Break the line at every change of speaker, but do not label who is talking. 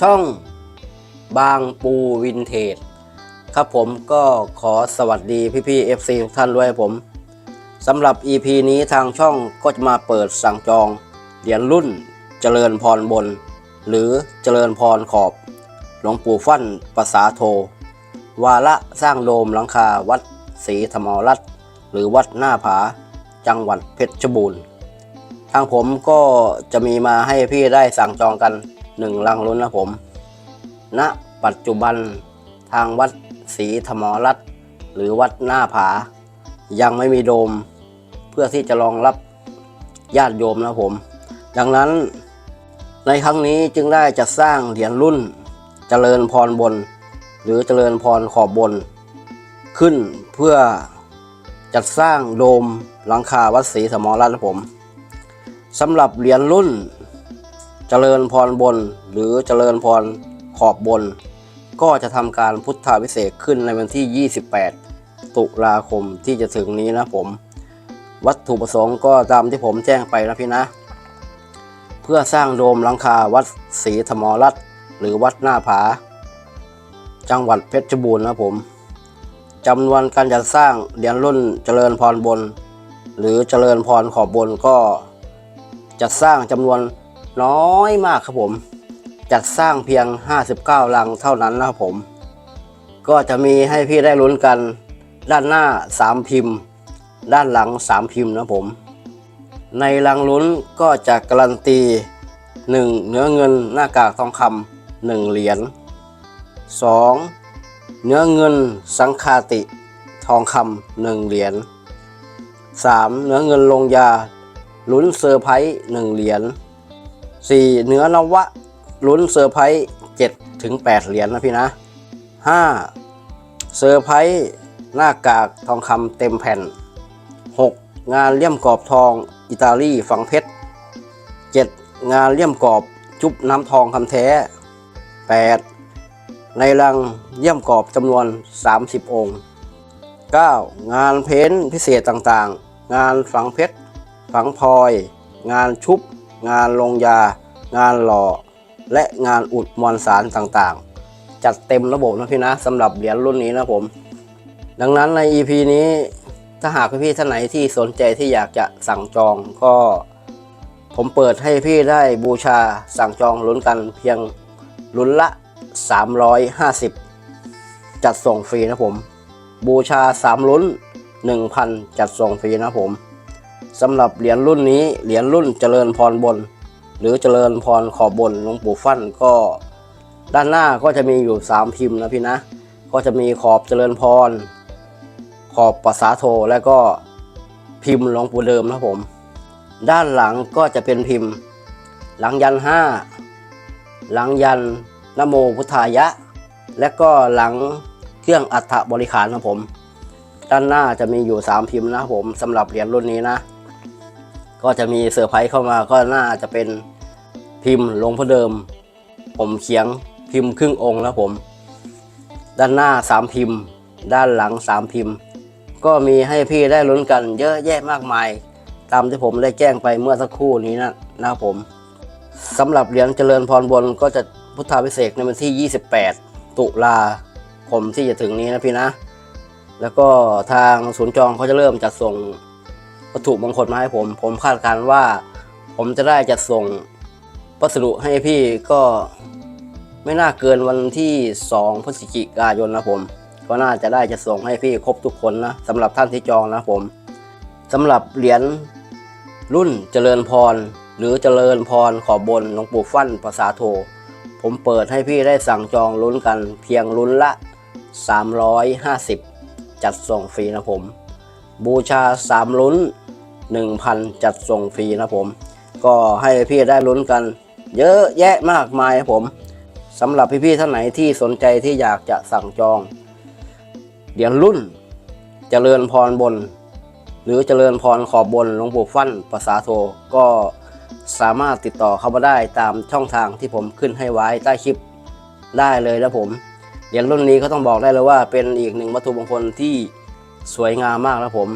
ช่องบางปูวินเทจครับผมก็ขอสวัสดีพี่ๆ FC ทุกท่านด้วยผมสำหรับ EP นี้ทางช่องก็จะมาเปิดสั่งจองเหรียญรุ่นเจริญพรบน หรือเจริญพรขอบหลวงปู่ฟั่นภาษาโท วาระสร้างโดมหลังคาวัดศรีธรรมรัตน์หรือวัดหน้าผาจังหวัดเพชรบูรณ์ ทางผมก็จะมีมาให้พี่ได้สั่งจองกัน หนึ่งลังลุ้นนะผมณปัจจุบันทางวัดศรีธรรมรัตน์หรือวัดหน้าผา ยังไม่มีโดม เพื่อที่จะรองรับญาติโยมนะผม ดังนั้นในครั้งนี้จึงได้จัดสร้างเหรียญรุ่น เจริญพรบน หรือเจริญพรขอบบน ขึ้นเพื่อจัดสร้างโดมหลังคาวัดศรีธรรมรัตน์นะผมสำหรับเหรียญรุ่น เจริญพรบน หรือเจริญพรขอบบน ก็จะทำการพุทธาพิเศษขึ้นในวันที่ 28 ตุลาคมที่จะถึงนี้นะผม วัตถุประสงค์ก็ตามที่ผมแจ้งไปนะพี่นะ เพื่อสร้างโดมหลังคาวัดศรีธรรมรัตน์หรือวัดหน้าผา จังหวัดเพชรบูรณ์นะผมจำนวนการจัดสร้างเหรียญรุ่นเจริญพรบน หรือเจริญพรขอบบนก็จัดสร้างจำนวน น้อยมากครับผม จัดสร้างเพียง 59 ลังเท่านั้นนะครับผม ก็จะมีให้พี่ได้ลุ้นกันด้านหน้า 3 พิมพ์ ด้านหลัง 3 พิมพ์นะผม ในลังลุ้นก็จะการันตี 1. เนื้อเงินหน้ากากทองคำหนึ่งเหรียญ 2. เนื้อเงินสังคาติทองคำหนึ่งเหรียญ 3. เนื้อเงินลงยาลุ้นเซอร์ไพรส์หนึ่งเหรียญ 4. เนื้อนวะลุ้นเซอร์ไพรส์7ถึง8เหรียญนะพี่นะ 5. เซอร์ไพรส์หน้ากากทองคำเต็มแผ่น 6. งานเลี่ยมกรอบทองอิตาลีฝังเพชร 7. งานเลี่ยมกรอบจุบน้ำทองคำแท้ 8. ในรังเลี่ยมกรอบจำนวน 30 องค์ 9. งานเพ้นพิเศษต่างๆ งานฝังเพชร ฝังพลอย งานชุบ งานลงยา งานหล่อ และงานอุดมวลสารต่างๆ จัดเต็มระบบนะพี่นะสำหรับเหรียญรุ่นนี้นะผม ดังนั้นใน EP นี้ถ้าหากพี่ๆท่านไหนที่สนใจที่อยากจะสั่งจองก็ ผมเปิดให้พี่ได้บูชาสั่งจองลุ้นกันเพียงลุ้นละ 350 จัดส่งฟรีนะผม บูชา 3 ลุ้น 1,000 จัดส่งฟรีนะผม สำหรับเหรียญรุ่นนี้เหรียญรุ่นเจริญพรบน หรือเจริญพรขอบบนหลวงปู่ฟั่นก็ ด้านหน้าก็จะมีอยู่ 3 พิมพ์นะพี่นะ ก็จะมีขอบเจริญพร ขอบภาษาโทและก็พิมพ์หลวงปู่เดิมนะผม ด้านหลังก็จะเป็นพิมพ์ หลังยันห้าหลังยันนโมพุทธายะ และก็หลังเครื่องอัฐบริขารนะผม ด้านหน้าจะมีอยู่ 3 พิมพ์นะผมสำหรับเหรียญรุ่นนี้นะ ก็จะมีเซอร์ไพรส์เข้ามาก็น่าจะเป็นพิมพ์ลงพ่อเดิม ผมเขียงพิมพ์ครึ่งองค์นะผม ด้านหน้า 3 พิมพ์ ด้านหลัง 3 พิมพ์ ก็มีให้พี่ได้ลุ้นกันเยอะแยะมากมาย ตามที่ผมได้แจ้งไปเมื่อสักครู่นี้นะนะผมสำหรับเหรียญเจริญพรบนก็จะพุทธาพิเศษในวันที่ 28 ตุลาคมที่จะถึงนี้นะพี่นะ แล้วก็ทางศูนย์จองเขาจะเริ่มจัดส่ง วัตถุมงคลมาให้ผม ผมคาดการณ์ว่า ผมจะได้จัดส่งพัสดุให้พี่ก็ไม่น่าเกินวันที่2พฤศจิกายนนะผม ก็น่าจะได้จะส่งให้พี่ครบทุกคนนะสำหรับท่านที่จองนะผมสำหรับเหรียญรุ่นเจริญพร หรือเจริญพรขอบบนหลวงปู่ฟั่นภาษาโท ผมเปิดให้พี่ได้สั่งจองลุ้นกันเพียงลุ้นละ 350 จัดส่งฟรีนะผม บูชา 3 ลุ้น 1,000 จัดส่งฟรีนะผม ก็ให้พี่ได้ลุ้นกัน เยอะแยะมากมายครับผมสำหรับพี่ๆท่านไหนที่สนใจที่อยากจะสั่งจอง เหรียญรุ่นเจริญพรบน หรือเจริญพรขอบบนหลวงปู่ฟั่นภาษาโทก็สามารถติดต่อเข้ามาได้ตามช่องทางที่ผมขึ้นให้ไว้ใต้คลิปได้เลยนะผมเหรียญรุ่นนี้ก็ต้องบอกได้เลยว่าเป็นอีกหนึ่งวัตถุมงคลที่ สวยงามมากนะผม